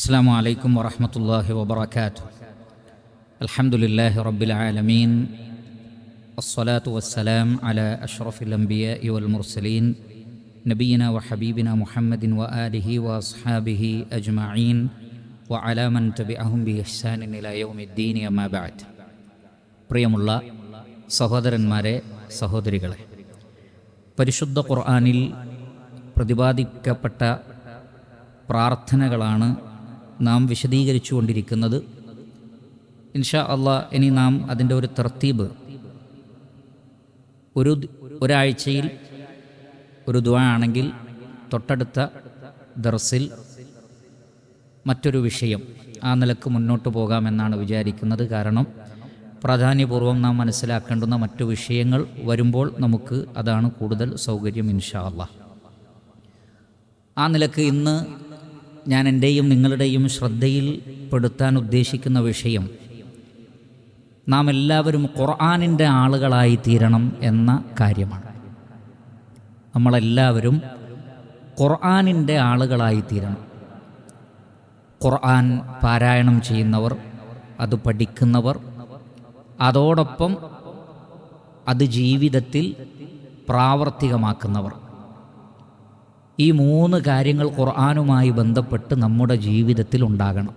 السلام عليكم ورحمة الله وبركاته الحمد لله رب العالمين الصلاة والسلام على أشرف الأنبياء والمرسلين نبينا وحبيبنا محمد وآله وأصحابه أجمعين وعلى من تبعهم بإحسان إلى يوم الدين أما بعد പ്രിയമുള്ള സഹോദരന്മാരെ സഹോദരികളെ പരിശുദ്ധ ഖുർആനിൽ പ്രതിപാദിക്കപ്പെട്ട പ്രാർത്ഥനകളാണ് നാം വിശദീകരിച്ചു കൊണ്ടിരിക്കുന്നത് ഇൻഷാ അള്ളാ ഇനി നാം അതിന്റെ ഒരു തർത്തീബ്. ഒരു ഒരാഴ്ചയിൽ ഒരു ദ ആണെങ്കിൽ തൊട്ടടുത്ത ദർസിൽ മറ്റൊരു വിഷയം ആ നിലയ്ക്ക് മുന്നോട്ട് പോകാമെന്നാണ് വിചാരിക്കുന്നത്. കാരണം പ്രാധാന്യപൂർവം നാം മനസ്സിലാക്കേണ്ടുന്ന മറ്റു വിഷയങ്ങൾ വരുമ്പോൾ നമുക്ക് അതാണ് കൂടുതൽ സൗകര്യം ഇൻഷാ അള്ളാ. ആ നിലയ്ക്ക് ഇന്ന് ഞാൻ എന്റെയും നിങ്ങളുടെയും ശ്രദ്ധയിൽപ്പെടുത്താൻ ഉദ്ദേശിക്കുന്ന വിഷയം നാം എല്ലാവരും ഖുർആാനിന്റെ ആളുകളായി തീരണം എന്ന കാര്യമാണ്. നമ്മളെല്ലാവരും ഖുർആാനിന്റെ ആളുകളായി തീരണം. ഖുർആൻ പാരായണം ചെയ്യുന്നവർ അത് പഠിക്കുന്നവർ അതോടൊപ്പം അത് ജീവിതത്തിൽ പ്രാവർത്തികമാക്കുന്നവർ. ഈ മൂന്ന് കാര്യങ്ങൾ ഖുർആാനുമായി ബന്ധപ്പെട്ട് നമ്മുടെ ജീവിതത്തിൽ ഉണ്ടാകണം.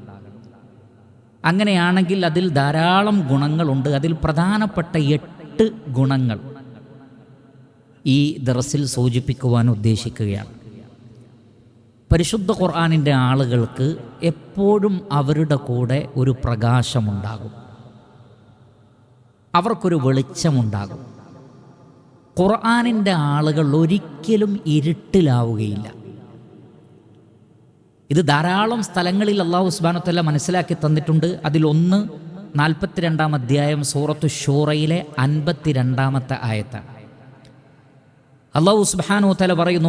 അങ്ങനെയാണെങ്കിൽ അതിൽ ധാരാളം ഗുണങ്ങളുണ്ട്. അതിൽ പ്രധാനപ്പെട്ട എട്ട് ഗുണങ്ങൾ ഈ ദറസിൽ സൂചിപ്പിക്കുവാൻ ഉദ്ദേശിക്കുകയാണ്. പരിശുദ്ധ ഖുർആാനിന്റെ ആളുകൾക്ക് എപ്പോഴും അവരുടെ കൂടെ ഒരു പ്രകാശമുണ്ടാകും. അവർക്കൊരു വെളിച്ചമുണ്ടാകും. ഖുർആാനിന്റെ ആളുകൾ ഒരിക്കലും ഇരുട്ടിലാവുകയില്ല. ഇത് ധാരാളം സ്ഥലങ്ങളിൽ അള്ളാഹു ഉസ്ബാനത്തല്ല മനസ്സിലാക്കി തന്നിട്ടുണ്ട്. അതിലൊന്ന് നാൽപ്പത്തിരണ്ടാം അധ്യായം സൂറത്തു ഷൂറയിലെ അൻപത്തിരണ്ടാമത്തെ ആയത്താണ്. അള്ളാഹു സുബാനു തല പറയുന്നു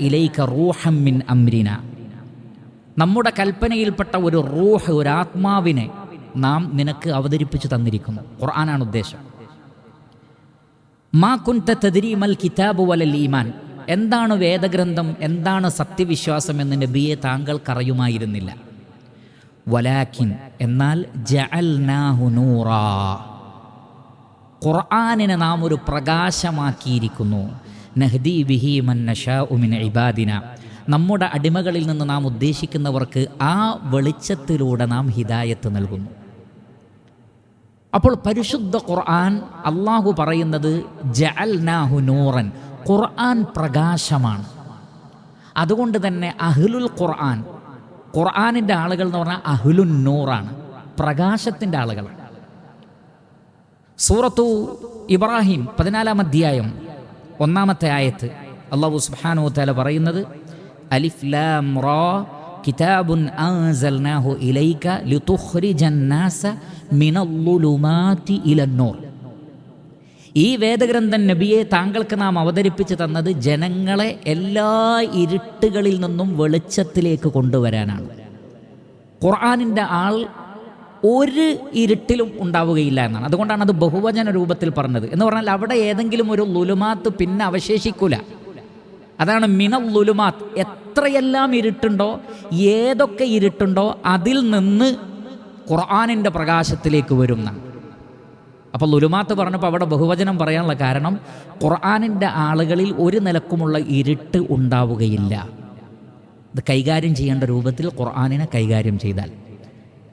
ഇലൈക റൂഹം മിൻ അമ്രിന നമ്മുടെ കൽപ്പനയിൽപ്പെട്ട ഒരു റൂഹ് ഒരു ആത്മാവിനെ നാം നിനക്ക് അവതരിപ്പിച്ചു തന്നിരിക്കുന്നു. ഖുർആനാണ് ഉദ്ദേശം. മാ കുന്ത തദ്രീമൽ കിതാബ് വലൽ ഈമാൻ. എന്താണ് വേദഗ്രന്ഥം? എന്താണ് സത്യവിശ്വാസം എന്ന് നബിയെ താങ്കൾക്കറിയുമായിരുന്നില്ല വലാഖിൻ എന്നാൽ ഖുർആാനിനെ നാം ഒരു പ്രകാശമാക്കിയിരിക്കുന്നു. നഹ്ദി ബിഹി ഇബാദിന. നമ്മുടെ അടിമകളിൽ നിന്ന് നാം ഉദ്ദേശിക്കുന്നവർക്ക് ആ വെളിച്ചത്തിലൂടെ നാം ഹിദായത്ത് നൽകുന്നു. അപ്പോൾ പരിശുദ്ധ ഖുർആൻ അള്ളാഹു പറയുന്നത് ജഅൽനാഹു നൂറൻ. ഖുർആൻ പ്രകാശമാണ്. അതുകൊണ്ട് തന്നെ അഹ്ലുൽ ഖുർആൻ ഖുർആാനിന്റെ ആളുകൾ എന്ന് പറഞ്ഞാൽ അഹ്ലുൻ നൂറാണ് പ്രകാശത്തിന്റെ ആളുകളാണ്. സൂറത്തു ഇബ്രാഹിം പതിനാലാം അധ്യായം ഒന്നാമത്തെ ആയത്ത് അള്ളാഹു സുബ്ഹാനു തആല പറയുന്നത് അലിഫ്ലാം കിതാബുൻ അൻസൽനാഹു ഇലൈക ലിതുഖ്രിജൻ നാസ മിനൽ-ളുലുമാതി ഇലൻ-നൂർ ഈ വേദഗ്രന്ഥൻ നബിയെ താങ്കൾക്ക് നാം അവതരിപ്പിച്ചു തന്നത് ജനങ്ങളെ എല്ലാ ഇരുട്ടുകളിൽ നിന്നും വെളിച്ചത്തിലേക്ക് കൊണ്ടുവരാനാണ്. ഖുർആാനിന്റെ ആൾ ഒരു ഇരുട്ടിലും ഉണ്ടാവുകയില്ല എന്നാണ്. അതുകൊണ്ടാണ് അത് ബഹുവചന രൂപത്തിൽ പറഞ്ഞത്. എന്ന് പറഞ്ഞാൽ അവിടെ ഏതെങ്കിലും ഒരു ലുലുമാത്ത് പിന്നെ അവശേഷിക്കൂല. അതാണ് മിനൽ ലുലുമാത്ത് എത്രയെല്ലാം ഇരുട്ടുണ്ടോ ഏതൊക്കെ ഇരുട്ടുണ്ടോ അതിൽ നിന്ന് ഖുർആാനിന്റെ പ്രകാശത്തിലേക്ക് വരും എന്നാണ്. അപ്പോൾ ലുലുമാത്ത് പറഞ്ഞപ്പോൾ അവിടെ ബഹുവചനം പറയാനുള്ള കാരണം ഖുർആാനിന്റെ ആളുകളിൽ ഒരു നിലക്കുമുള്ള ഇരുട്ട് ഉണ്ടാവുകയില്ല. ഇത് കൈകാര്യം ചെയ്യേണ്ട രൂപത്തിൽ ഖുർആാനിനെ കൈകാര്യം ചെയ്താൽ.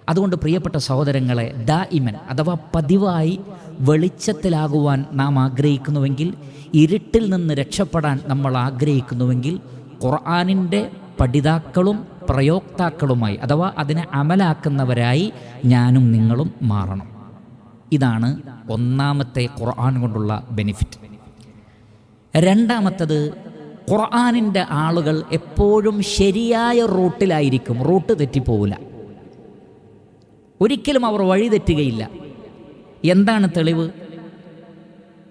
അതുകൊണ്ട് പ്രിയപ്പെട്ട സഹോദരങ്ങളെ ദാഇമൻ അഥവാ പതിവായി വെളിച്ചത്തിലാകുവാൻ നാം ആഗ്രഹിക്കുന്നുവെങ്കിൽ ഇരുട്ടിൽ നിന്ന് രക്ഷപ്പെടാൻ നമ്മൾ ആഗ്രഹിക്കുന്നുവെങ്കിൽ ഖുർആാനിന്റെ പഠിതാക്കളും പ്രയോക്താക്കളുമായി അഥവാ അതിനെ അമലാക്കുന്നവരായി ഞാനും നിങ്ങളും മാറണം. ഇതാണ് ഒന്നാമത്തെ ഖുർആൻ കൊണ്ടുള്ള ബെനിഫിറ്റ്. രണ്ടാമത്തത് ഖുർആാനിന്റെ ആളുകൾ എപ്പോഴും ശരിയായ റൂട്ടിലായിരിക്കും. റൂട്ട് തെറ്റിപ്പോവില്ല. ഒരിക്കലും അവർ വഴി തെറ്റുകയില്ല. എന്താണ് തെളിവ്?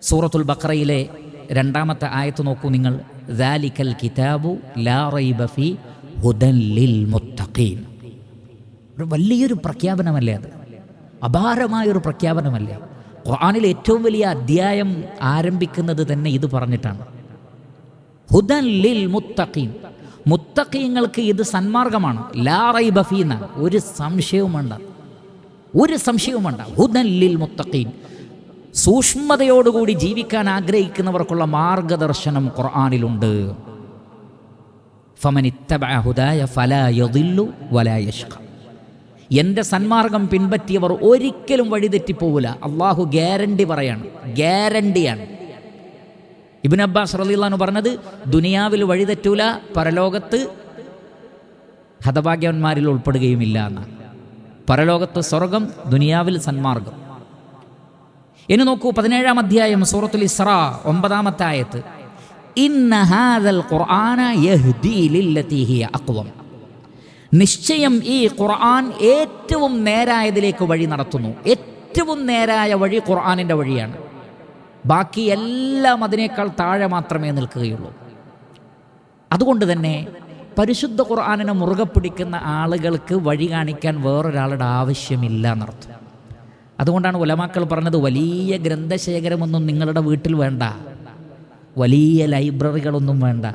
സൂറത്തുൽ ബക്രയിലെ രണ്ടാമത്തെ ആയത്ത് നോക്കൂ നിങ്ങൾ. ദാലിക്കൽ കിതാബു ലാ ഹുദൻ ലിൽ മുത്തഖീൻ. ഒരു വലിയൊരു പ്രഖ്യാപനമല്ലേ അത്? അപാരമായൊരു പ്രഖ്യാപനമല്ലേ? ഖുർആാനിൽ ഏറ്റവും വലിയ അധ്യായം ആരംഭിക്കുന്നത് തന്നെ ഇത് പറഞ്ഞിട്ടാണ്. ഹുദൻ ലിൽ മുത്തഖീൻ. മുത്തഖീങ്ങൾക്ക് ഇത് സന്മാർഗമാണ്. ലാ റൈബ എന്നാണ്. ഒരു സംശയവും വേണ്ട. ഒരു സംശയവും വേണ്ട. ഹുദൻ ലിൽ മുത്തഖീൻ. സൂക്ഷ്മതയോടുകൂടി ജീവിക്കാൻ ആഗ്രഹിക്കുന്നവർക്കുള്ള മാർഗദർശനം ഖുർആാനിലുണ്ട്. എന്റെ സന്മാർഗം പിൻപറ്റിയവർ ഒരിക്കലും വഴിതെറ്റിപ്പോവില്ല അള്ളാഹു ഗ്യാരണ്ടി പറയാണ്. ഗ്യാരണ്ടിയാണ്. ഇബിൻ അബ്ബാസ് റലിള്ളാന്ന് പറഞ്ഞത് ദുനിയാവിൽ വഴിതെറ്റൂല പരലോകത്ത് ഹതഭാഗ്യവന്മാരിൽ ഉൾപ്പെടുകയുമില്ല എന്നാണ്. പരലോകത്ത് സ്വർഗം ദുനിയാവിൽ സന്മാർഗം. ഇനി നോക്കൂ പതിനേഴാം അധ്യായം സൂറത്തുൽ ഇസ്ര ഒമ്പതാമത്തെ ആയത്ത് നിശ്ചയം ഈ ഖുർആൻ ഏറ്റവും നേരായതിലേക്ക് വഴി നടത്തുന്നു. ഏറ്റവും നേരായ വഴി ഖുർആാനിന്റെ വഴിയാണ്. ബാക്കി എല്ലാം അതിനേക്കാൾ താഴെ മാത്രമേ നിൽക്കുകയുള്ളൂ. അതുകൊണ്ട് തന്നെ പരിശുദ്ധ ഖുർആാനിനെ മുറുകെ പിടിക്കുന്ന ആളുകൾക്ക് വഴി കാണിക്കാൻ വേറൊരാളുടെ ആവശ്യമില്ല എന്നർത്ഥം. അതുകൊണ്ടാണ് ഉലമാക്കൾ പറഞ്ഞത് വലിയ ഗ്രന്ഥശേഖരമൊന്നും നിങ്ങളുടെ വീട്ടിൽ വേണ്ട. വലിയ ലൈബ്രറികളൊന്നും വേണ്ട.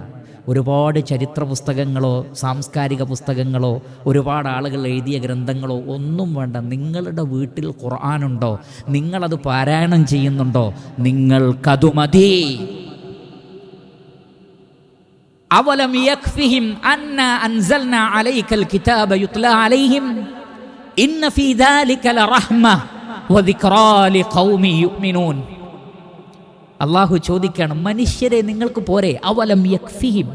ഒരുപാട് ചരിത്ര പുസ്തകങ്ങളോ സാംസ്കാരിക പുസ്തകങ്ങളോ ഒരുപാട് ആളുകൾ എഴുതിയ ഗ്രന്ഥങ്ങളോ ഒന്നും വേണ്ട. നിങ്ങളുടെ വീട്ടിൽ ഖുർആാനുണ്ടോ? നിങ്ങളത് പാരായണം ചെയ്യുന്നുണ്ടോ? നിങ്ങൾ മതി. അവലം യക്ഫിഹിം അന്ന കിതാബ അലൈഹിം. ഇന്ന ഫീ ലറഹ്മ. അള്ളാഹു ചോദിക്കുകയാണ് മനുഷ്യരെ നിങ്ങൾക്ക് പോരെ? അവലം യക്ഫിഹിം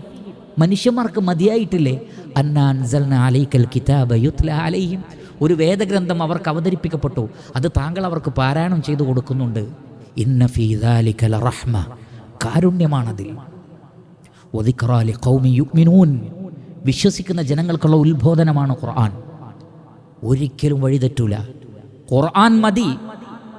മനുഷ്യന്മാർക്ക് മതിയായിട്ടില്ലേ? അന്നാൻസൽന അലൈക്കൽ കിതാബ യുത്ല അലൈഹിം. ഒരു വേദഗ്രന്ഥം അവർക്ക് അവതരിപ്പിക്കപ്പെട്ടു. അത് താങ്കൾ അവർക്ക് പാരായണം ചെയ്തു കൊടുക്കുന്നുണ്ട്. കാരുണ്യമാണതിൽ. വിശ്വസിക്കുന്ന ജനങ്ങൾക്കുള്ള ഉത്ബോധനമാണ് ഖുർആൻ. ഒരിക്കലും വഴിതെറ്റൂല. ഖുർആൻ മതി.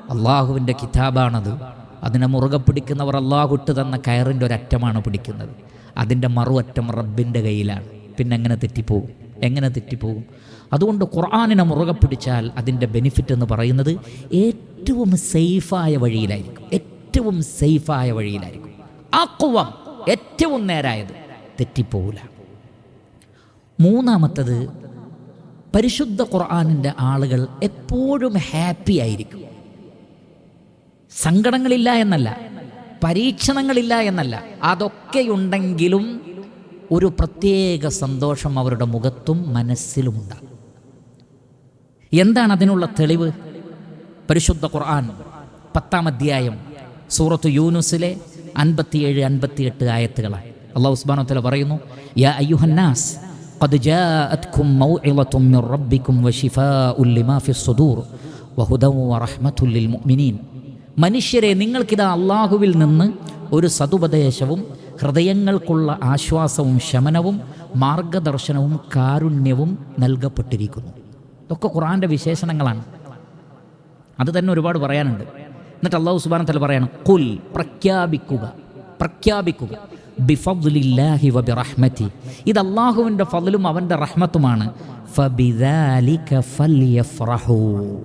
അള്ളാഹുവിന്റെ കിതാബാണത്. അതിനെ മുറുകെ പിടിക്കുന്നവർ അള്ളാഹു ഇട്ട് തന്ന കയറിന്റെ ഒരറ്റമാണ് പിടിക്കുന്നത്. അതിന്റെ മറുവറ്റം റബ്ബിന്റെ കയ്യിലാണ്. പിന്നെ എങ്ങനെ തെറ്റിപ്പോകും എങ്ങനെ തെറ്റിപ്പോകും അതുകൊണ്ട് ഖുർആാനിനെ മുറുകെ പിടിച്ചാൽ അതിന്റെ ബെനിഫിറ്റ് എന്ന് പറയുന്നത് ഏറ്റവും സേഫായ വഴിയിലായിരിക്കും. ഏറ്റവും സേഫായ വഴിയിലായിരിക്കും. ആ കുവം ഏറ്റവും നേരായത് തെറ്റിപ്പോവില്ല. മൂന്നാമത്തത് പരിശുദ്ധ ഖുർആാനിന്റെ ആളുകൾ എപ്പോഴും ഹാപ്പി ആയിരിക്കും. സങ്കടങ്ങളില്ല എന്നല്ല പരീക്ഷണങ്ങളില്ല എന്നല്ല അതൊക്കെയുണ്ടെങ്കിലും ഒരു പ്രത്യേക സന്തോഷം അവരുടെ മുഖത്തും മനസ്സിലുമുണ്ടാകും. എന്താണ് അതിനുള്ള തെളിവ്? പരിശുദ്ധ ഖുർആൻ പത്താം അധ്യായം സൂറത്ത് യൂനുസിലെ അൻപത്തിയേഴ് അൻപത്തിയെട്ട് ആയത്തുകളാണ്. അള്ളാഹു ഉസ്ബാനോത്തല പറയുന്നു യാ അയ്യുഹന്നാസ് قد جاءتكم موعظة من ربكم وشفاء لما في الصدور وهدى ورحمة للمؤمنين മനുഷ്യരെ നിങ്ങൾക്കിതാ അള്ളാഹുവിൽ നിന്ന് ഒരു സതുപദേശവും ഹൃദയങ്ങൾക്കുള്ള ആശ്വാസവും ശമനവും മാർഗദർശനവും കാരുണ്യവും നൽകപ്പെട്ടിരിക്കുന്നു ഇതൊക്കെ ഖുറാൻ്റെ വിശേഷണങ്ങളാണ് അത് തന്നെ ഒരുപാട് പറയാനുണ്ട് എന്നിട്ട് അള്ളാഹു സുബാന തല പറയാണ് കുൽ പ്രഖ്യാപിക്കുക പ്രഖ്യാപിക്കുക ബിഫദ്ലില്ലാഹി വബിറഹ്മതി ഇത് അള്ളാഹുവിന്റെ ഫതിലും അവന്റെ റഹ്മത്തുമാണ്. ഫബിദാലിക ഫല്യഫ്റഹു.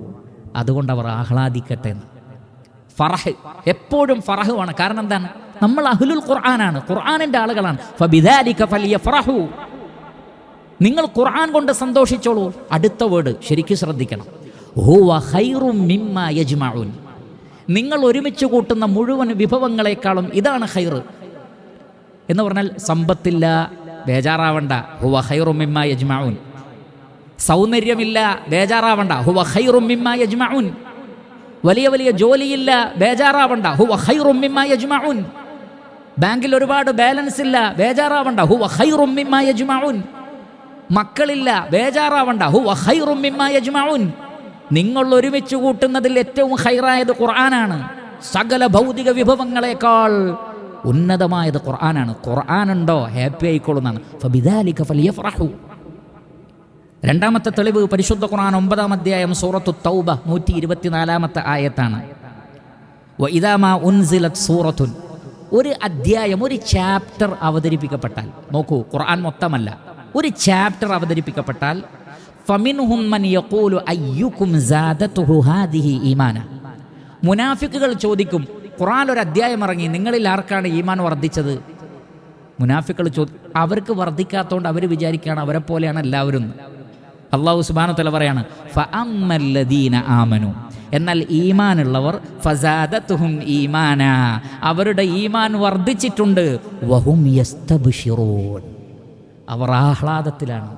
അതുകൊണ്ട് അവർ ആഹ്ലാദിക്കട്ടെ. ഫറഹ് എപ്പോഴും ഫറഹുമാണ് കാരണം എന്താണ്? നമ്മൾ അഹ്ലുൽ ഖുർആനാണ്. ഖുർആനിന്റെ ആളുകളാണ്. ഫബിദാലിക ഫല്യഫ്റഹു. നിങ്ങൾ ഖുർആൻ കൊണ്ട് സന്തോഷിച്ചോളൂ. അടുത്ത വേർഡ് ശരിക്കും ശ്രദ്ധിക്കണം. ഹുവ ഹൈറും മിമ്മ യജ്മഊൻ. നിങ്ങൾ ഒരുമിച്ച് കൂട്ടുന്ന മുഴുവൻ വിഭവങ്ങളെക്കാളും ഇതാണ് ഹൈറ് എന്ന് പറഞ്ഞാൽ സമ്പത്തില്ല ബേജാറാവണ്ട. ഹുവ ഹൈറുമിമ്മ യജ്മാവുൻ സൗന്ദര്യമില്ല ബേജാറാവണ്ട. ഹുവ ഹൈറുമിമ്മ യജ്മാവുൻ വലിയ വലിയ ജോലിയില്ല ബേജാറാവണ്ട. ഹുവ ഹൈറുമിമ്മ യജ്മാവുൻ ബാങ്കിൽ ഒരുപാട് ബാലൻസ് ഇല്ല ബേജാറാവണ്ട. ഹുവ ഹൈറുമിമ്മ യജ്മാവുൻ മക്കളില്ല ബേജാറാവണ്ട. ഹുവ ഹൈറുമിമ്മ യജ്മാവുൻ നിങ്ങൾ ഒരുമിച്ച് കൂട്ടുന്നതിൽ ഏറ്റവും ഹൈറായത് ഖുർആനാണ്. സകല ഭൗതിക വിഭവങ്ങളെക്കാൾ ഉന്നതമായത് ഖുർആനാണ്. ഖുർആനുണ്ടോ? ഹാപ്പി ആയിക്കൊള്ളുന്നതാണ് ഫബിദാലിക രണ്ടാമത്തെ തെളിവ് പരിശുദ്ധ ഖുർആൻ ഒമ്പതാം അധ്യായം സൂറത്തു തൗബ നൂറ്റി ഇരുപത്തിനാലാമത്തെ ആയത്താണ് ഉൻസിലത് സൂറത്തുൻ. ഒരു അധ്യായം ഒരു ചാപ്റ്റർ അവതരിപ്പിക്കപ്പെട്ടാൽ നോക്കൂ ഖുർആൻ മൊത്തമല്ല. ഒരു ചാപ്റ്റർ അവതരിപ്പിക്കപ്പെട്ടാൽ ഫമിൻഹും മൻ ഹാദിഹി ഈമാന. മുനാഫിക്കുകൾ ചോദിക്കും ഖുർആൻ ഒരു അധ്യായം ഇറങ്ങി. നിങ്ങളിൽ ആർക്കാണ് ഈമാൻ വർദ്ധിച്ചത്? മുനാഫിക്കൾ ചോദി അവർക്ക് വർദ്ധിക്കാത്തതുകൊണ്ട് അവർ വിചാരിക്കുകയാണ് അവരെ പോലെയാണ് എല്ലാവരും. അള്ളാഹു സുബാന തല പറയാണ് ഫഅമ്മല്ലദീന ആമനു. എന്നാൽ ഈമാനുള്ളവർ ഫസാദത്തുഹും ഈമാന. അവരുടെ ഈമാൻ വർദ്ധിച്ചിട്ടുണ്ട്. വഹും യസ്തബ്ശിറൂൻ അവർ ആഹ്ലാദത്തിലാണ്.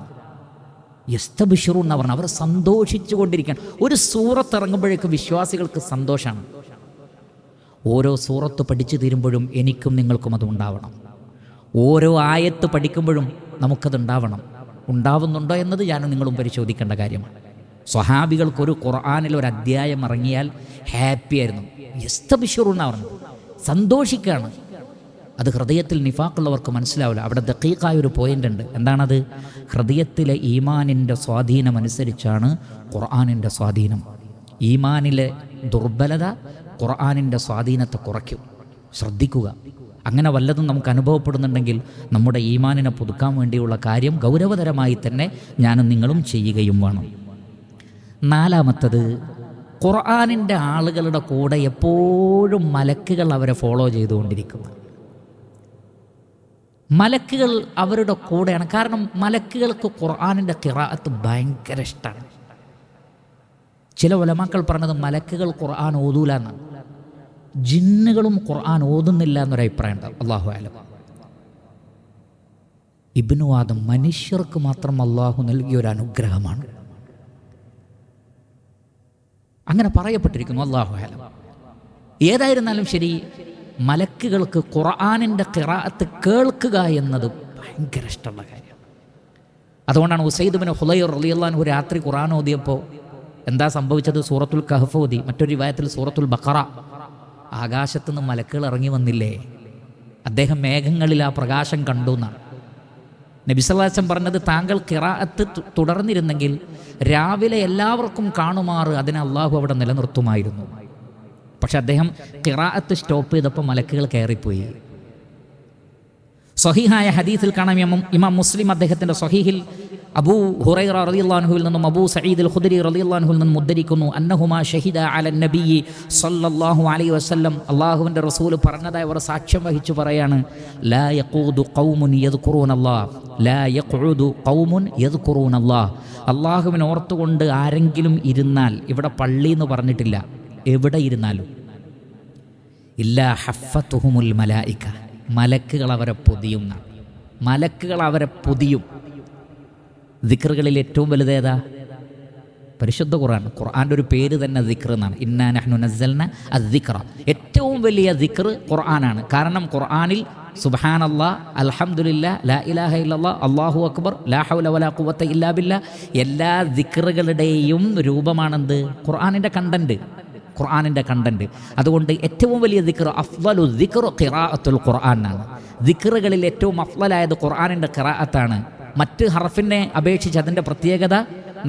യസ്തബിഷറു എന്ന് അവർ സന്തോഷിച്ചു കൊണ്ടിരിക്കുകയാണ് ഒരു സൂറത്ത് ഇറങ്ങുമ്പോഴേക്കും വിശ്വാസികൾക്ക് സന്തോഷമാണ്. ഓരോ സൂറത്ത് പഠിച്ചു തീരുമ്പോഴും എനിക്കും നിങ്ങൾക്കും അതുണ്ടാവണം ഓരോ ആയത്ത് പഠിക്കുമ്പോഴും നമുക്കതുണ്ടാവണം ഉണ്ടാവുന്നുണ്ടോ എന്നത് ഞാനും നിങ്ങളും പരിശോധിക്കേണ്ട കാര്യമാണ്. സ്വഹാബികൾക്കൊരു ഖുർആാനിൽ ഒരു അധ്യായം ഇറങ്ങിയാൽ ഹാപ്പി ആയിരുന്നു. യസ്തബിഷറു എന്നാണ് പറഞ്ഞത് സന്തോഷിക്കുകയാണ് അത് ഹൃദയത്തിൽ നിഫാക്കുള്ളവർക്ക് മനസ്സിലാവില്ല. അവിടെ ദക്കീക്കായ ഒരു പോയിന്റ് ഉണ്ട്. എന്താണത്? ഹൃദയത്തിലെ ഈമാനിന്റെ സ്വാധീനം അനുസരിച്ചാണ് ഖുർആാനിന്റെ സ്വാധീനം. ഈമാനിലെ ദുർബലത ഖുർആാനിന്റെ സ്വാധീനത്തെ കുറയ്ക്കും. ശ്രദ്ധിക്കുക. അങ്ങനെ വല്ലതും നമുക്ക് അനുഭവപ്പെടുന്നുണ്ടെങ്കിൽ നമ്മുടെ ഈമാനിനെ പുതുക്കാൻ വേണ്ടിയുള്ള കാര്യം ഗൗരവതരമായി തന്നെ ഞാനും നിങ്ങളും ചെയ്യുകയും വേണം. നാലാമത്തത് ഖുർആാനിന്റെ ആളുകളുടെ കൂടെ എപ്പോഴും മലക്കുകൾ അവരെ ഫോളോ ചെയ്തുകൊണ്ടിരിക്കുന്നു. മലക്കുകൾ അവരുടെ കൂടെയാണ്. കാരണം മലക്കുകൾക്ക് ഖുർആാനിന്റെ കിറാത്ത് ഭയങ്കര ഇഷ്ടമാണ്. ചില ഉലമാക്കൾ പറഞ്ഞത് മലക്കുകൾ ഖുർആൻ ഓതൂല എന്നാണ് ജിന്നുകളും ഖുർആൻ ഓതുന്നില്ല എന്നൊരു അഭിപ്രായം ഉണ്ട് അള്ളാഹു ആലം ഇബിനുവാദം മനുഷ്യർക്ക് മാത്രം അള്ളാഹു നൽകിയ ഒരു അനുഗ്രഹമാണ്. അങ്ങനെ പറയപ്പെട്ടിരിക്കുന്നു അള്ളാഹു ആലം ഏതായിരുന്നാലും ശരി മലക്കുകൾക്ക് ഖുർആാനിന്റെ കിറാത്ത് കേൾക്കുക എന്നത് ഭയങ്കര ഇഷ്ടമുള്ള കാര്യമാണ് അതുകൊണ്ടാണ് ഉസൈദുബിന് ഹുലൈർ റലിയല്ലാൻ രാത്രി ഖുർആൻ ഓതിയപ്പോൾ എന്താ സംഭവിച്ചത്? സൂറത്തുൽ കഹഫ് ഓതി. മറ്റൊരു വിവാഹത്തിൽ സൂറത്തുൽ ബക്കറ ആകാശത്തു നിന്ന് മലക്കുകൾ ഇറങ്ങി വന്നില്ലേ? അദ്ദേഹം മേഘങ്ങളിൽ ആ പ്രകാശം കണ്ടു എന്നാണ്. നബിസല്ലാസം പറഞ്ഞത് താങ്കൾ കിറാത്ത് തുടർന്നിരുന്നെങ്കിൽ രാവിലെ എല്ലാവർക്കും കാണുമാറ്. അതിനെ അള്ളാഹു അവിടെ നിലനിർത്തുമായിരുന്നു. പക്ഷെ അദ്ദേഹം കിറാഅത്ത് സ്റ്റോപ്പ് ചെയ്തപ്പോൾ മലക്കുകൾ കയറിപ്പോയി. സ്വഹീഹായ ഹദീസിൽ കാണാം ഇമാം ഇമാം മുസ്ലിം അദ്ദേഹത്തിന്റെ സ്വഹീഹിൽ അബൂ ഹുറൈറ റളിയല്ലാഹുവിൽ നിന്നും അബൂ സഈദ് അൽ ഖുദരി റളിയല്ലാഹുവിൽ നിന്നും ഉദ്ധരിക്കുന്നു അന്നഹുമാ ഷഹിദ അല നബിയി സല്ലല്ലാഹു അലൈഹി വസല്ലം. അള്ളാഹുവിന്റെ റസൂൽ പറഞ്ഞതായി അവർ സാക്ഷ്യം വഹിച്ചു പറയാണ് ലാ യഖൂദു ഖൗമുൻ യദ്കുറൂനല്ലാഹ് ലാ യഖൂദു ഖൗമുൻ യദ്കുറൂനല്ലാഹ് അള്ളാഹുവിനെ ഓർത്തുകൊണ്ട് ആരെങ്കിലും ഇരുന്നാൽ ഇവിടെ പള്ളി എന്ന് പറഞ്ഞിട്ടില്ല എവിടെ ഇരുന്നാലും. ഇല്ല ഹഫത്തുഹുമുൽ മലായിക്ക മലക്കുകൾ അവരെ പൊതിയും എന്നാണ്. മലക്കുകൾ അവരെ പൊതിയും. ദിക്റുകളിൽ ഏറ്റവും വലുതേതാ പരിശുദ്ധ ഖുർആൻ. ഖുർആന്റെ ഒരു പേര് തന്നെ ദിക്ർ എന്നാണ്. ഇന്നാ നഹ്നു നസ്സൽന അദ്ദിക്ര ഏറ്റവും വലിയ ദിക്ർ ഖുർആനാണ്. കാരണം ഖുർആനിൽ അള്ളാ അലഹമുല്ല ലാ ഇലാഹ ഇല്ല അള്ളാഹു അക്ബർ ലാ ഹൗല വലാ ബില്ലാ എല്ലാ ദിക്റുകളുടെയും രൂപമാണെന്ത്? ഖുർആാനിന്റെ കണ്ടന്റ് ഖുർആാനിന്റെ കണ്ടന്റ് അതുകൊണ്ട് ഏറ്റവും വലിയ ദിക്ർ അഫ്വലു ദിക്ർ ഖിറാഅത്തുൽ ഖുർആൻ ആണ് ദിക്റുകളിൽ ഏറ്റവും അഫ്വലായത് ഖുർആാനിന്റെ ഖിറാഅത്താണ്. മറ്റ് ഹർഫിനെ അപേക്ഷിച്ച് അതിന്റെ പ്രത്യേകത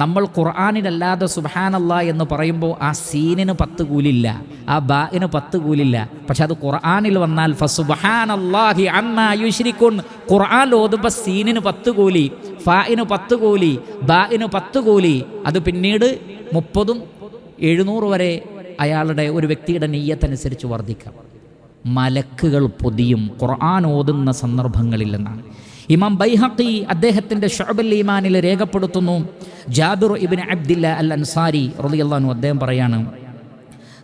നമ്മൾ ഖുർആാനിലല്ലാതെ സുബാനല്ല എന്ന് പറയുമ്പോൾ ആ സീനിന് പത്ത് കൂലില്ല ആ ബാഇന് പത്ത് കൂലില്ല. പക്ഷെ അത് ഖുർആാനിൽ വന്നാൽ ഫസുബാനല്ലാഹി അമ്മാ യുശ്രിക്കുൻ ഖുർആൻ ഓതുമ്പോൾ സീനിന് പത്ത് കൂലി ഫാഇന് പത്ത് കൂലി ബാഇന് പത്ത് കൂലി. അത് പിന്നീട് മുപ്പതും എഴുന്നൂറ് വരെ അയാളുടെ ഒരു വ്യക്തിയുടെ നെയ്യത്തനുസരിച്ച് വർദ്ധിക്കാം. മലക്കുകൾ പൊതിയും ഖുർആൻ ഓതുന്ന സന്ദർഭങ്ങളിൽ എന്നാണ് ഇമാം ബൈഹക്കി അദ്ദേഹത്തിന്റെ ഷൊബൽ ഈമാനിൽ രേഖപ്പെടുത്തുന്നു. ജാബിർ ഇബിൻ അബ്ദില്ല അൽ അൻസാരി റളിയല്ലാഹു അദ്ദേഹം പറയാണ്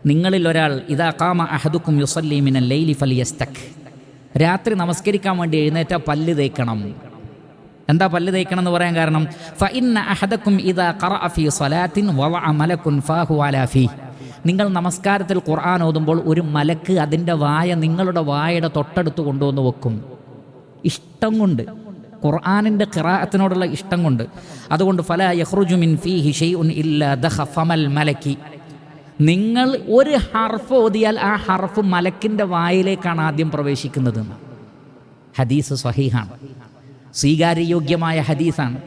നിങ്ങളിൽ ഒരാൾ ഇതാ കാമ അഹദുക്കും യുസല്ലീമിൻ ലൈലി ഫലിയസ്തക് രാത്രി നമസ്കരിക്കാൻ വേണ്ടി എഴുന്നേറ്റ പല്ല് തേക്കണം. എന്താ പല്ല് തേക്കണം എന്ന് പറയാൻ കാരണം? ഫ ഇന്ന അഹദക്കും ഇദാ ഖറഅ ഫീ സ്വലാത്തിൻ വവ മലക്കുൻ ഫാഹു അലാ ഫീ. നിങ്ങൾ നമസ്കാരത്തിൽ ഖുർആൻ ഓതുമ്പോൾ ഒരു മലക്ക് അതിന്റെ വായ നിങ്ങളുടെ വായയുടെ തൊട്ടടുത്ത് കൊണ്ടുവന്ന് വെക്കും. ഇഷ്ടം കൊണ്ട് ഖുർആാനിന്റെ ഖിറാഅത്തിനോടുള്ള ഇഷ്ടം കൊണ്ട്. അതുകൊണ്ട് ഫല യഹ്റുജു മിൻ ഫീഹി ഉൻ ഇല്ല ദഖ ഫമൽ മലക്കി. നിങ്ങൾ ഒരു ഹർഫ് ഓതിയാൽ ആ ഹർഫ് മലക്കിന്റെ വായിലേക്കാണ് ആദ്യം പ്രവേശിക്കുന്നത്. ഹദീസ് സഹീഹാണ് സ്വീകാര്യയോഗ്യമായ ഹദീസാണ്.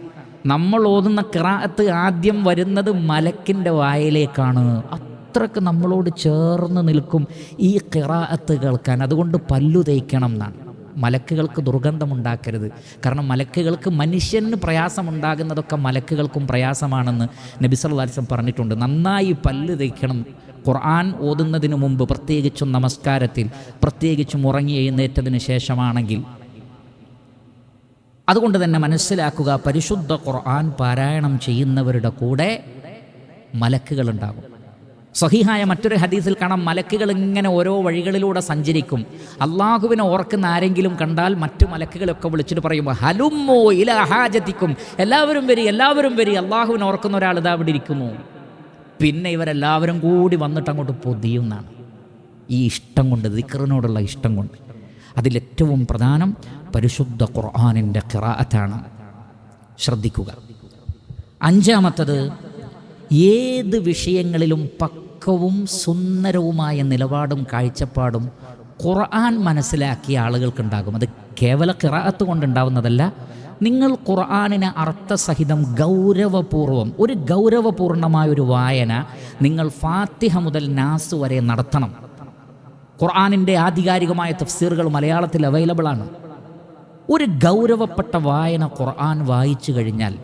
നമ്മൾ ഓതുന്ന കിറാഅത്ത് ആദ്യം വരുന്നത് മലക്കിന്റെ വായിലേക്കാണ്. അത്രയ്ക്ക് നമ്മളോട് ചേർന്ന് നിൽക്കും ഈ കിറാഅത്ത് കേൾക്കാൻ. അതുകൊണ്ട് പല്ലു തേക്കണം എന്നാണ്. മലക്കുകൾക്ക് ദുർഗന്ധമുണ്ടാക്കരുത്. കാരണം മലക്കുകൾക്ക് മനുഷ്യന് പ്രയാസമുണ്ടാകുന്നതൊക്കെ മലക്കുകൾക്കും പ്രയാസമാണെന്ന് നബി അലൈഹി പറഞ്ഞിട്ടുണ്ട്. നന്നായി പല്ല് തേക്കണം. ഖുർആൻ ഓതുന്നതിന് മുമ്പ് പ്രത്യേകിച്ചും നമസ്കാരത്തിൽ പ്രത്യേകിച്ചും ഉറങ്ങി എഴുന്നേറ്റതിന് ശേഷമാണെങ്കിൽ അതുകൊണ്ട് തന്നെ മനസ്സിലാക്കുക പരിശുദ്ധ ഖുർആൻ പാരായണം ചെയ്യുന്നവരുടെ കൂടെ മലക്കുകളുണ്ടാകും. സഹിഹായ മറ്റൊരു ഹദീസിൽ കാണാം മലക്കുകൾ ഇങ്ങനെ ഓരോ വഴികളിലൂടെ സഞ്ചരിക്കും. അള്ളാഹുവിനെ ഓർക്കുന്ന ആരെങ്കിലും കണ്ടാൽ മറ്റു മലക്കുകളൊക്കെ വിളിച്ചിട്ട് പറയുമ്പോൾ ഹലുമോ ഇല ഹാജത്തിക്കും. എല്ലാവരും വരി എല്ലാവരും വരി അള്ളാഹുവിനെ ഓർക്കുന്ന ഒരാൾ ഇതാ അവിടെ ഇരിക്കുന്നു. പിന്നെ ഇവരെല്ലാവരും കൂടി വന്നിട്ട് അങ്ങോട്ട് പൊതിയുന്നാണ് ഈ ഇഷ്ടം കൊണ്ട് ദിക്കറിനോടുള്ള ഇഷ്ടം കൊണ്ട്. അതിലേറ്റവും പ്രധാനം പരിശുദ്ധ ഖുർആാനിന്റെ ഖിറാഅത്താണ്. ശ്രദ്ധിക്കുക. അഞ്ചാമത്തത് ഏത് വിഷയങ്ങളിലും പക്വവും സുന്ദരവുമായ നിലപാടും കാഴ്ചപ്പാടും ഖുർആൻ മനസ്സിലാക്കിയ ആളുകൾക്കുണ്ടാകും. അത് കേവല ഖിറാഅത്ത് കൊണ്ടുണ്ടാവുന്നതല്ല. നിങ്ങൾ ഖുർആാനിന് അർത്ഥസഹിതം ഗൗരവപൂർവം ഒരു ഗൗരവപൂർണമായ ഒരു വായന നിങ്ങൾ ഫാത്തിഹ മുതൽ നാസ് വരെ നടത്തണം. ഖുർആാനിന്റെ ആധികാരികമായ തഫ്സീറുകൾ മലയാളത്തിൽ അവൈലബിൾ ആണ്. ഒരു ഗൗരവപ്പെട്ട വായന ഖുർആൻ വായിച്ചു കഴിഞ്ഞാൽ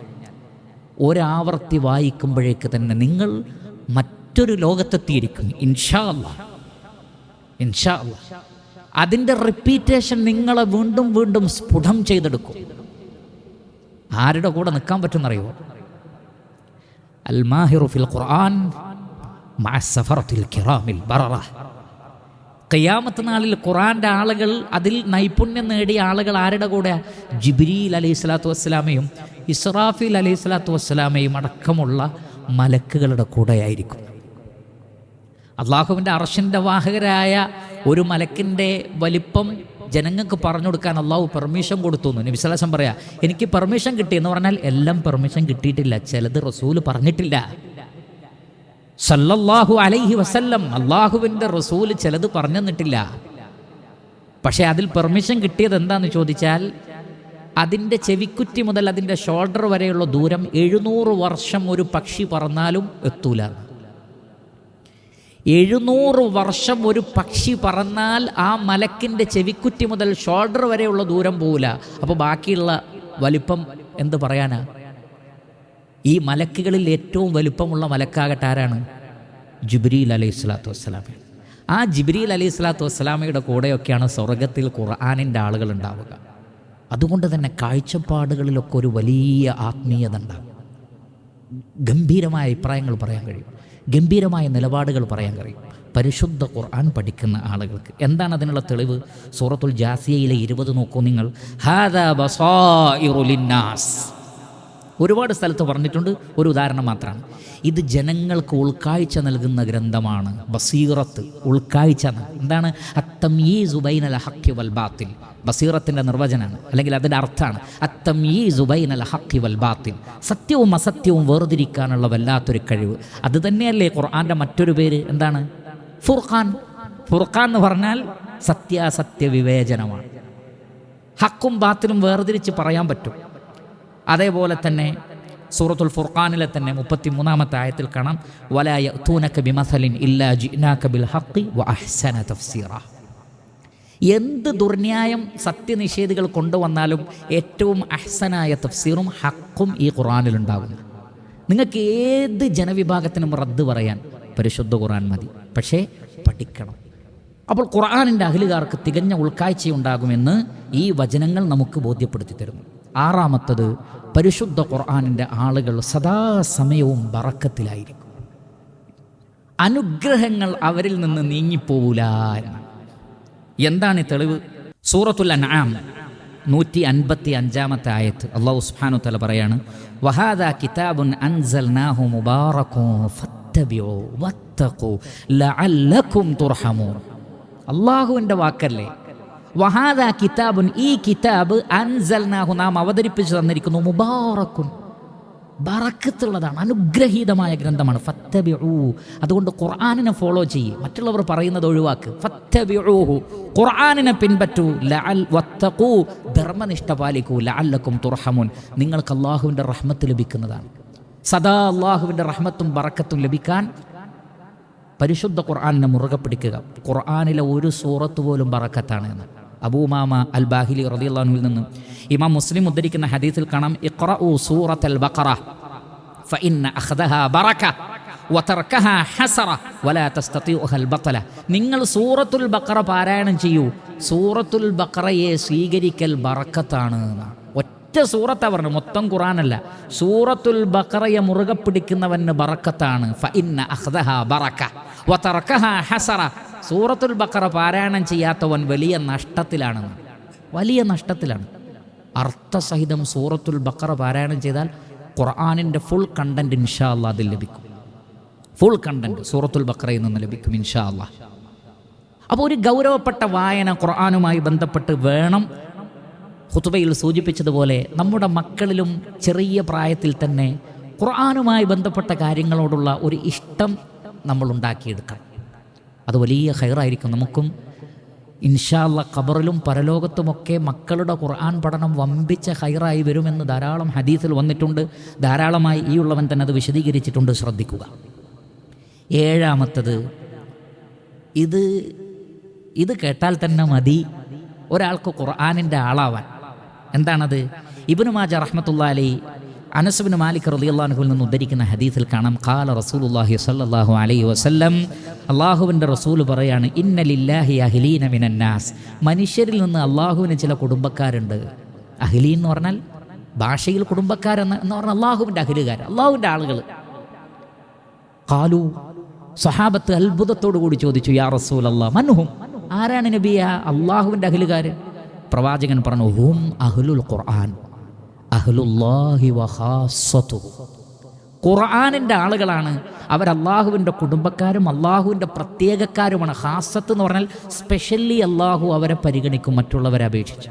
ഒരാവർത്തി വായിക്കുമ്പോഴേക്ക് തന്നെ നിങ്ങൾ മറ്റൊരു ലോകത്തെത്തിയിരിക്കും. ഇൻഷാ അല്ലാ ഇൻഷാ അതിന്റെ റിപ്പീറ്റേഷൻ നിങ്ങളെ വീണ്ടും വീണ്ടും സ്ഫുടം ചെയ്തെടുക്കും. ആരുടെ കൂടെ നിൽക്കാൻ പറ്റുമെന്നറിയോ? അൽ മാഹിറു ഫിൽ ഖുർആൻ കിറാമിൽ ബററ. ഖിയാമത്ത് നാളിൽ ഖുറാന്റെ ആളുകൾ അതിൽ നൈപുണ്യം നേടിയ ആളുകൾ ആരുടെ കൂടെ ജിബ്രീൽ അലൈഹി സ്വലാത്തു വസ്സലാമയും ഇസ്രാഫിൽ അലൈഹി സ്വലാത്തു വസ്സലാമയും അടക്കമുള്ള മലക്കുകളുടെ കൂടെയായിരിക്കും. അള്ളാഹുവിന്റെ അർഷന്റെ വാഹകരായ ഒരു മലക്കിന്റെ വലിപ്പം ജനങ്ങൾക്ക് പറഞ്ഞു കൊടുക്കാൻ അള്ളാഹു പെർമിഷൻ കൊടുത്തു എന്ന് നബിസ്വലാസം പറയാ എനിക്ക് പെർമിഷൻ കിട്ടി എന്ന് പറഞ്ഞാൽ എല്ലാം പെർമിഷൻ കിട്ടിയിട്ടില്ല ചിലത് റസൂൽ പറഞ്ഞിട്ടില്ല. സല്ലല്ലാഹു അലൈഹി വസല്ലം അള്ളാഹുവിന്റെ റസൂൽ ചിലത് പറഞ്ഞെന്നിട്ടില്ല പക്ഷെ അതിൽ പെർമിഷൻ കിട്ടിയത് എന്താന്ന് ചോദിച്ചാൽ അതിന്റെ ചെവിക്കുറ്റി മുതൽ അതിന്റെ ഷോൾഡർ വരെയുള്ള ദൂരം എഴുന്നൂറ് വർഷം ഒരു പക്ഷി പറന്നാലും എത്തൂല എഴുന്നൂറ് വർഷം ഒരു പക്ഷി പറന്നാൽ ആ മലക്കിന്റെ ചെവിക്കുറ്റി മുതൽ ഷോൾഡർ വരെയുള്ള ദൂരം പോവില്ല. അപ്പോൾ ബാക്കിയുള്ള വലിപ്പം എന്ത് പറയാനാ? ഈ മലക്കുകളിൽ ഏറ്റവും വലിപ്പമുള്ള മലക്കാകട്ടെ ആരാണ്? ജിബ്രീൽ അലൈഹി സ്വലാത്തു വസ്സലാമി ആ ജിബ്രീൽ അലൈഹി സ്വലാത്തു വസ്സലാമയുടെ കൂടെയൊക്കെയാണ് സ്വർഗത്തിൽ ഖുർആാനിന്റെ ആളുകൾ ഉണ്ടാവുക. അതുകൊണ്ട് തന്നെ കാഴ്ചപ്പാടുകളിലൊക്കെ ഒരു വലിയ ആത്മീയത ഉണ്ടാകും ഗംഭീരമായ അഭിപ്രായങ്ങൾ പറയാൻ കഴിയും. ഗംഭീരമായ നിലപാടുകൾ പറയാൻ കഴിയും. പരിശുദ്ധ ഖുർആൻ പഠിക്കുന്ന ആളുകൾക്ക് എന്താണ് അതിനുള്ള തെളിവ്? സൂറത്തുൽ ജാസിയയിലെ ഇരുപത് നോക്കൂ നിങ്ങൾ. ഒരുപാട് സ്ഥലത്ത് പറഞ്ഞിട്ടുണ്ട് ഒരു ഉദാഹരണം മാത്രമാണ്. ഇത് ജനങ്ങൾക്ക് ഉൾക്കാഴ്ച നൽകുന്ന ഗ്രന്ഥമാണ് ബസീറത്ത് ഉൾക്കാഴ്ച എന്താണ്? അത്തം ഈ സുബൈനൽ ഹക്കി വൽ ബാത്തിൽ. ബസീറത്തിന്റെ നിർവചനമാണ് അല്ലെങ്കിൽ അതിന്റെ അർത്ഥമാണ്. അത്തംയീസ് ബൈനൽ ഹക്കി വൽ ബാത്തിൻ. സത്യവും അസത്യവും വേർതിരിക്കാനുള്ള വല്ലാത്തൊരു കഴിവ്. അത് തന്നെയല്ലേ ഖുർആാന്റെ മറ്റൊരു പേര്? എന്താണ്? ഫുർഖാൻ. ഫുർഖാൻ എന്ന് പറഞ്ഞാൽ സത്യാസത്യ വിവേചനമാണ്. ഹക്കും ബാത്തിലും വേർതിരിച്ച് പറയാൻ പറ്റും. അതേപോലെ തന്നെ സൂറത്തുൽ ഫുർഖാനിലെ തന്നെ മുപ്പത്തി മൂന്നാമത്തെ ആയത്തിൽ കാണാം വലായ തൂനക്ക ബിമസലിൻ ഇല്ലാ ജിനാക്ക ബിൽ ഹക്കി വ അഹ്സന തഫ്സീറ. എന്ത് ദുർന്യായം സത്യനിഷേധികൾ കൊണ്ടുവന്നാലും ഏറ്റവും അഹ്സനായ തഫ്സീറും ഹക്കും ഈ ഖുറാനിലുണ്ടാകുന്നു നിങ്ങൾക്ക് ഏത് ജനവിഭാഗത്തിനും റദ്ദ് പറയാൻ പരിശുദ്ധ ഖുറാൻ മതി. പക്ഷേ പഠിക്കണം. അപ്പോൾ ഖുർആാനിന്റെ അഖിലുകാർക്ക് തികഞ്ഞ ഉൾക്കാഴ്ചയുണ്ടാകുമെന്ന് ഈ വചനങ്ങൾ നമുക്ക് ബോധ്യപ്പെടുത്തി തരുന്നു. ആറാമത്തത് പരിശുദ്ധ ഖുർആാനിന്റെ ആളുകൾ സദാസമയവും ബറക്കത്തിലായിരിക്കും. അനുഗ്രഹങ്ങൾ അവരിൽ നിന്ന് നീങ്ങിപ്പോവില്ല എന്നാണ്. എന്താണ് തെളിവ്? സൂറത്തുൽ അൻആം നൂറ്റി അൻപത്തി അഞ്ചാമത്തെ ആയത്ത്. അള്ളാഹു സുബ്ഹാനഹു തല പറയാണ് വഹാദ കിതാബുൻ അൻസൽനാഹു മുബാറകൂ ഫത്തബിഊ വത്തഖൂ ലഅല്ലകും തുർഹമൂൻ. അള്ളാഹുവിന്റെ വാക്കല്ലേ? വഹാദ കിതാബുൻ ഈ കിതാബ് അൻസൽനാഹു നാം അവതരിപ്പിച്ചു തന്നിരിക്കുന്നു മുബാറക്കുൻ ബറക്കത്തുള്ളതാണ് അനുഗ്രഹീതമായ ഗ്രന്ഥമാണ്. ഫത്തബിഊ അതുകൊണ്ട് ഖുർആാനിനെ ഫോളോ ചെയ്യ്. മറ്റുള്ളവർ പറയുന്നത് ഒഴിവാക്ക്. ഫത്തബിഊഹു ഖുർആാനിനെ പിൻപറ്റൂ. ലഅൽ വത്തഖൂ. ധർമ്മനിഷ്ഠ പാലിക്കൂ. ലഅല്ലക്കും തുർഹമുൻ. നിങ്ങൾക്ക് അള്ളാഹുവിന്റെ റഹ്മത്ത് ലഭിക്കുന്നതാണ്. സദാ അള്ളാഹുവിന്റെ റഹ്മത്തും ബറക്കത്തും ലഭിക്കാൻ പരിശുദ്ധ ഖുർആാനിനെ മുറുകെ പിടിക്കുക. ഖുർആാനിലെ ഒരു സൂറത്ത് പോലും ബറക്കത്താണ് എന്ന്. അബൂമാമ അൽ ബാഹിലി റളിയല്ലാഹുവിൽ നിന്ന്. ഇമാം മുസ്ലിം ഉദ്ധരിക്കുന്ന ഹദീസിൽ കാണാം ഇഖ്റഉ സൂറത്ത് അൽ ബഖറ ഫഇന്ന അഖദഹ ബറക വതർക്കഹ ഹസറ വലാ തസ്തതിഉഹ അൽ നിങ്ങൾ സൂറത്തുൽ ബഖറ പാരായണം ചെയ്യൂ. സൂറത്തുൽ ബഖറയെ സ്വീകരിക്കൽ ബറക്കത്താണ്. ഒറ്റ സൂറത്താ പറഞ്ഞു മൊത്തം ഖുറാനല്ല സൂറത്തുൽ ബഖറയെ മുറുകെ പിടിക്കുന്നവന് ബറക്കത്താണ്. ഫഇന്ന അഖദഹ ബറക വതർക്കഹ ഹസറ സൂറത്തുൽ ബക്കറ പാരായണം ചെയ്യാത്തവൻ വലിയ നഷ്ടത്തിലാണെന്ന്. വലിയ നഷ്ടത്തിലാണ്. അർത്ഥസഹിതം സൂറത്തുൽ ബക്കറ പാരായണം ചെയ്താൽ ഖുർആാനിന്റെ ഫുൾ കണ്ടന്റ് ഇൻഷാ അല്ല അതിൽ ലഭിക്കും. ഫുൾ കണ്ടന്റ് സൂറത്തുൽ ബക്കറയിൽ നിന്ന് ലഭിക്കും ഇൻഷാ അല്ല അപ്പോൾ ഒരു ഗൗരവപ്പെട്ട വായന ഖുർആാനുമായി ബന്ധപ്പെട്ട് വേണം. ഹുത്തുബയിൽ സൂചിപ്പിച്ചതുപോലെ നമ്മുടെ മക്കളിലും ചെറിയ പ്രായത്തിൽ തന്നെ ഖുർആാനുമായി ബന്ധപ്പെട്ട കാര്യങ്ങളോടുള്ള ഒരു ഇഷ്ടം നമ്മൾ ഉണ്ടാക്കിയെടുക്കണം അത് വലിയ ഹൈറായിരിക്കും നമുക്കും ഇൻഷാല്ല ഖബറിലും പരലോകത്തുമൊക്കെ മക്കളുടെ ഖുർആൻ പഠനം വമ്പിച്ച ഹൈറായി വരുമെന്ന് ധാരാളം ഹദീസിൽ വന്നിട്ടുണ്ട്. ധാരാളമായി ഈ ഉള്ളവൻ തന്നെ അത് വിശദീകരിച്ചിട്ടുണ്ട്. ശ്രദ്ധിക്കുക. ഏഴാമത്തത് ഇത് ഇത് കേട്ടാൽ തന്നെ മതി. ഒരാൾക്ക് ഖുർആാനിന്റെ ആളാവാൻ. എന്താണത്? ഇബിനുമാജ റഹ്മത്തുള്ള അലി അനസുബിന് മാലിക് റലിയല്ലാഹുവിൽ നിന്ന് ഉദ്ധരിക്കുന്ന ഹദീസിൽ കാണാം ഖാല റസൂലുള്ളാഹി സല്ലാഹു അലൈഹി വസല്ലം അള്ളാഹുവിന്റെ റസൂൽ പറയാണ് ഇന്നലില്ലാഹി അഹ്ലീന മിനന്നാസ് മനുഷ്യരിൽ നിന്ന് അള്ളാഹുവിന് ചില കുടുംബക്കാരുണ്ട്. അഹ്ലീൻ എന്ന് പറഞ്ഞാൽ ഭാഷയിൽ കുടുംബക്കാരെന്ന് എന്ന് പറഞ്ഞാൽ അള്ളാഹുവിന്റെ അഹ്ലുകാർ അള്ളാഹുവിന്റെ ആളുകൾ. കാലു സഹാബത്ത് അത്ഭുതത്തോടു കൂടി ചോദിച്ചു യാ റസൂൽ അള്ളാഹ് മനുഹും ആരാണ് നബിയ? അള്ളാഹുവിന്റെ അഖിലുകാർ പ്രവാചകൻ പറഞ്ഞു ഹും അഹ്ലുൽ ഖുർആൻ. അഹ്ലുല്ലാഹി വഹാസത്തുഹു ഖുർആാനിന്റെ ആളുകളാണ്. അവർ അള്ളാഹുവിന്റെ കുടുംബക്കാരും അള്ളാഹുവിന്റെ പ്രത്യേകക്കാരുമാണ്. ഹാസത്ത് എന്ന് പറഞ്ഞാൽ സ്പെഷ്യലി അള്ളാഹു അവരെ പരിഗണിക്കും മറ്റുള്ളവരെ അപേക്ഷിച്ച്.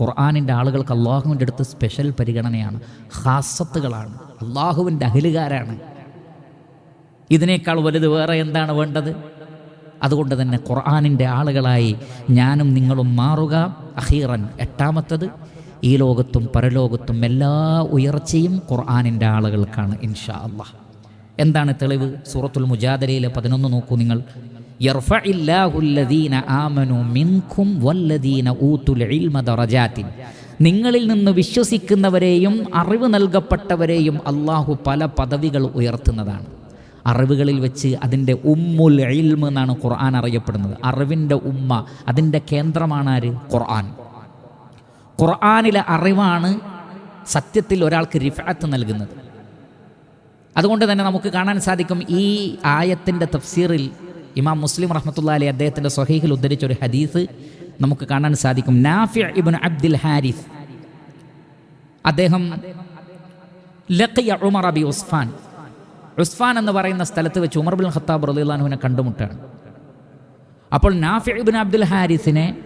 ഖുർആാനിന്റെ ആളുകൾക്ക് അള്ളാഹുവിന്റെ അടുത്ത് സ്പെഷ്യൽ പരിഗണനയാണ്. ഹാസത്തുകളാണ് അള്ളാഹുവിന്റെ അഹിലുകാരാണ് ഇതിനേക്കാൾ വലുത് വേറെ എന്താണ് വേണ്ടത്? അതുകൊണ്ട് തന്നെ ഖുർആാനിന്റെ ആളുകളായി ഞാനും നിങ്ങളും മാറുക. അഹീറൻ എട്ടാമത്തത് ഈ ലോകത്തും പരലോകത്തും എല്ലാ ഉയർച്ചയും ഖുർആാനിന്റെ ആളുകൾക്കാണ് ഇൻഷാ അള്ളാഹ് എന്താണ് തെളിവ്? സൂറത്തുൽ മുജാദരയിലെ പതിനൊന്ന് നോക്കൂ നിങ്ങൾ. നിങ്ങളിൽ നിന്ന് വിശ്വസിക്കുന്നവരെയും അറിവ് നൽകപ്പെട്ടവരെയും അള്ളാഹു പല പദവികൾ ഉയർത്തുന്നതാണ്. അറിവുകളിൽ വെച്ച് അതിന്റെ ഉമ്മുൽ ഇൽമ് എന്നാണ് ഖുർആൻ അറിയപ്പെടുന്നത്. അറിവിന്റെ ഉമ്മ അതിന്റെ കേന്ദ്രമാണ് ആര് ഖുർആൻ. ഖുർആനിലെ അറിവാണ് സത്യത്തിൽ ഒരാൾക്ക് റിഫാത്ത് നൽകുന്നത്. അതുകൊണ്ട് തന്നെ നമുക്ക് കാണാൻ സാധിക്കും ഈ ആയത്തിന്റെ തഫ്സീറിൽ ഇമാം മുസ്ലിം റഹ്മത്തുള്ള അലി അദ്ദേഹത്തിന്റെ സ്വഹീഹിൽ ഉദ്ധരിച്ച ഒരു ഹദീസ് നമുക്ക് കാണാൻ സാധിക്കും. നാഫി ഇബിൻ അബ്ദുൽ ഹാരിസ്. അദ്ദേഹം ലഖിയ ഉമർ അബി ഉസ്ഫാൻ. ഉസ്ഫാൻ എന്ന് പറയുന്ന സ്ഥലത്ത് വെച്ച് ഉമർ ബിൻ ഖത്താബ് റലിള്ളാഹുവിനെ കണ്ടുമുട്ടാണ്. അപ്പോൾ നാഫി ഇബിൻ അബ്ദുൽ ഹാരിസിനെ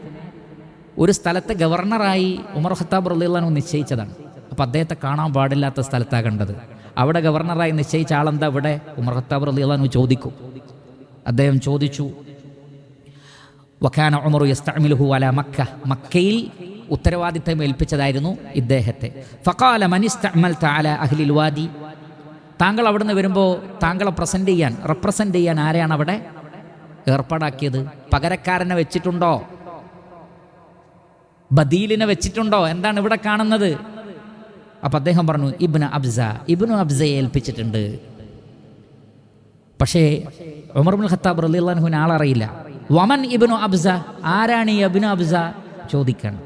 ഒരു സ്ഥലത്തെ ഗവർണറായി ഉമർ ഖത്താബ് റലിള്ളാഹു നിശ്ചയിച്ചതാണ്. അപ്പോൾ അദ്ദേഹത്തെ കാണാൻ പാടില്ലാത്ത സ്ഥലത്താണ് കണ്ടത്. അവിടെ ഗവർണറായി നിശ്ചയിച്ച ആളെന്താ ഇവിടെ? ഉമർ ഖത്താബ് റലിള്ളാഹു ചോദിക്കും. അദ്ദേഹം ചോദിച്ചു വഖാന ഉമറു യസ്തഅമിലുഹു അല മക്ക. മക്കയിൽ ഉത്തരവാദിത്തം ഏൽപ്പിച്ചതായിരുന്നു ഇദ്ദേഹത്തെ. ഫഖാല മനിസ്തഅമൽത അല അഹ്ലിൽ വാദി. താങ്കൾ അവിടുന്ന് വരുമ്പോൾ താങ്കളെ പ്രസന്റ് ചെയ്യാൻ റെപ്രസെന്റ് ചെയ്യാൻ ആരെയാണ് അവിടെ ഏർപ്പാടാക്കിയത്? പകരക്കാരനെ വെച്ചിട്ടുണ്ടോ? ബദീലിനെ വെച്ചിട്ടുണ്ടോ? എന്താണ് ഇവിടെ കാണുന്നത്? അപ്പം അദ്ദേഹം പറഞ്ഞു ഇബ്നു അബ്സ ഇബ്നു അബ്സയെ ഏൽപ്പിച്ചിട്ടുണ്ട്. പക്ഷേ ഉമർ ബിൻ ഖത്താബ് റളിയല്ലാഹുവിന് ആളറിയില്ല. വമൻ ഇബ്നു അബ്സ ആരാണ് ഈ അബിനു അബ്സ? ചോദിക്കണം.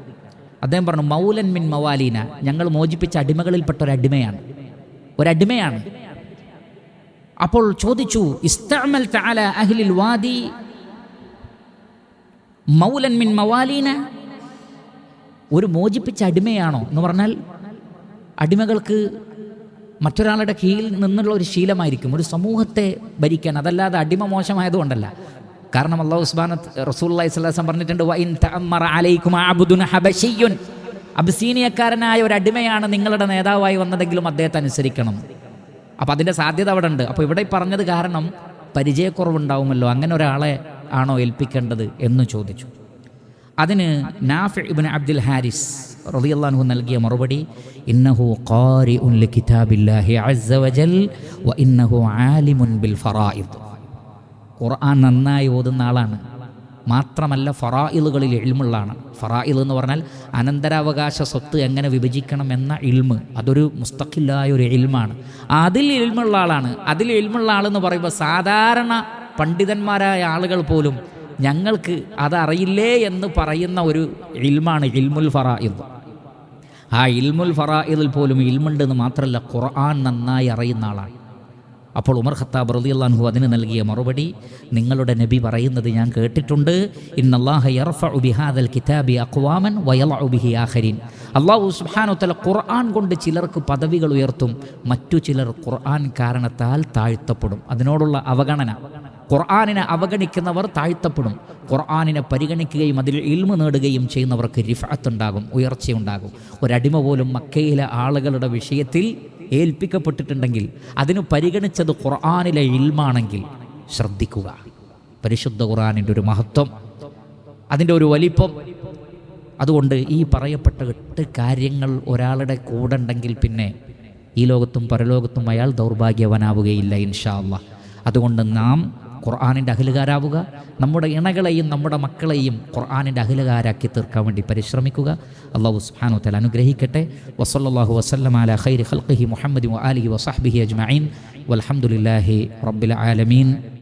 അദ്ദേഹം പറഞ്ഞു മൗലൻ മിൻ മവാലീന. ഞങ്ങൾ മോചിപ്പിച്ച അടിമകളിൽപ്പെട്ട ഒരു അടിമയാണ്. ഒരടിമയാണ്. അപ്പോൾ ചോദിച്ചു ഇസ്താമൽ തആല അഹ്ലിൽ വാദി? മൗലൻ മിൻ മവാലീന? ഒരു മോചിപ്പിച്ച അടിമയാണോ എന്ന് പറഞ്ഞാൽ അടിമകൾക്ക് മറ്റൊരാളുടെ കീഴിൽ നിന്നുള്ള ഒരു ശീലമായിരിക്കും ഒരു സമൂഹത്തെ ഭരിക്കാൻ. അതല്ലാതെ അടിമ മോശമായതുകൊണ്ടല്ല. കാരണം അള്ളാഹു ഉസ്മാൻ റസൂല്ലി സ്വലാസം പറഞ്ഞിട്ടുണ്ട് അബ്സീനിയക്കാരനായ ഒരു അടിമയാണ് നിങ്ങളുടെ നേതാവായി വന്നതെങ്കിലും അദ്ദേഹത്തെ അനുസരിക്കണം. അപ്പോൾ അതിന്റെ സാധ്യത അവിടെ ഉണ്ട്. അപ്പോൾ ഇവിടെ പറഞ്ഞത് കാരണം പരിചയക്കുറവുണ്ടാവുമല്ലോ അങ്ങനെ ഒരാളെ ആണോ ഏൽപ്പിക്കേണ്ടത് എന്ന് ചോദിച്ചു. അതിന് നാഫി ഇബ്നു അബ്ദുൽ ഹാരിസ് റളിയല്ലാഹു നൽകിയ മറുപടി ഇന്നഹു ഖാരിഉൻ ലികിതാബില്ലാഹി അസ്സ വജൽ വ ഇന്നഹു ആലിമുൻ ബിൽ ഫറായിദ്. ഖുർആൻ നന്നായി ഓതുന്ന ആളാണ്. മാത്രമല്ല ഫറായിലുകളിൽ ഇൽമുള്ളാണ്. ഫറായിൽ എന്ന് പറഞ്ഞാൽ അനന്തരാവകാശ സ്വത്ത് എങ്ങനെ വിഭജിക്കണം എന്ന ഇൽമ്. അതൊരു മുസ്തഖില്ലായ ഒരു ഇൽമാണ്. അതിൽ ഇൽമുള്ള ആളാണ്. അതിൽ ഇൽമുള്ള ആളെന്ന് പറയുമ്പോൾ സാധാരണ പണ്ഡിതന്മാരായ ആളുകൾ പോലും ഞങ്ങൾക്ക് അതറിയില്ലേ എന്ന് പറയുന്ന ഒരു ഇൽമാണ് ഇൽമുൽ ഫറായിൽ ആ ഇൽമുൽ ഫറായിദിൽ പോലും ഇൽമുണ്ടെന്ന് മാത്രമല്ല ഖുർആൻ നന്നായി അറിയുന്ന ആളാണ്. അപ്പോൾ ഉമർ ഖത്താബ് റളിയല്ലാഹു അതിന് നൽകിയ മറുപടി നിങ്ങളുടെ നബി പറയുന്നത് ഞാൻ കേട്ടിട്ടുണ്ട്. അള്ളാഹു തആല ഖുർആൻ കൊണ്ട് ചിലർക്ക് പദവികൾ ഉയർത്തും മറ്റു ചിലർ ഖുർആൻ കാരണത്താൽ താഴ്ത്തപ്പെടും. അതിനോടുള്ള അവഗണന ഖുർആാനിനെ അവഗണിക്കുന്നവർ താഴ്ത്തപ്പെടും. ഖുർആാനിനെ പരിഗണിക്കുകയും അതിൽ ഇൽമു നേടുകയും ചെയ്യുന്നവർക്ക് റിഫാത്തുണ്ടാകും ഉയർച്ചയുണ്ടാകും. ഒരടിമ പോലും മക്കയിലെ ആളുകളുടെ വിഷയത്തിൽ ഏൽപ്പിക്കപ്പെട്ടിട്ടുണ്ടെങ്കിൽ അതിന് പരിഗണിച്ചത് ഖുർആാനിലെ ഇൽമാണെങ്കിൽ ശ്രദ്ധിക്കുക. പരിശുദ്ധ ഖുർആാനിന്റെ ഒരു മഹത്വം അതിന്റെ ഒരു വലിപ്പം. അതുകൊണ്ട് ഈ പറയപ്പെട്ട എട്ട് കാര്യങ്ങൾ ഒരാളുടെ കൂടെ ഉണ്ടെങ്കിൽ പിന്നെ ഈ ലോകത്തും പരലോകത്തും അയാൾ ദൗർഭാഗ്യവനാവുകയില്ല ഇൻഷാ അതുകൊണ്ട് നാം ഖുർആാനിന്റെ അഖിലുകാരാവുക. നമ്മുടെ ഇണകളെയും നമ്മുടെ മക്കളെയും ഖുർആാനിന്റെ അഖിലുകാരാക്കി തീർക്കാൻ വേണ്ടി പരിശ്രമിക്കുക. അള്ളാഹു സുബ്ഹാനഹു തആല അനുഗ്രഹിക്കട്ടെ. വസല്ലല്ലാഹു വസ്ലമാല അല ഖൈരി ഖൽഖിഹി മുഹമ്മദി വ ആലിഹി വലഹമുല്ലാഹി അജ്മഈൻ. വൽഹംദുലില്ലാഹി റബ്ബിൽ ആലമീൻ.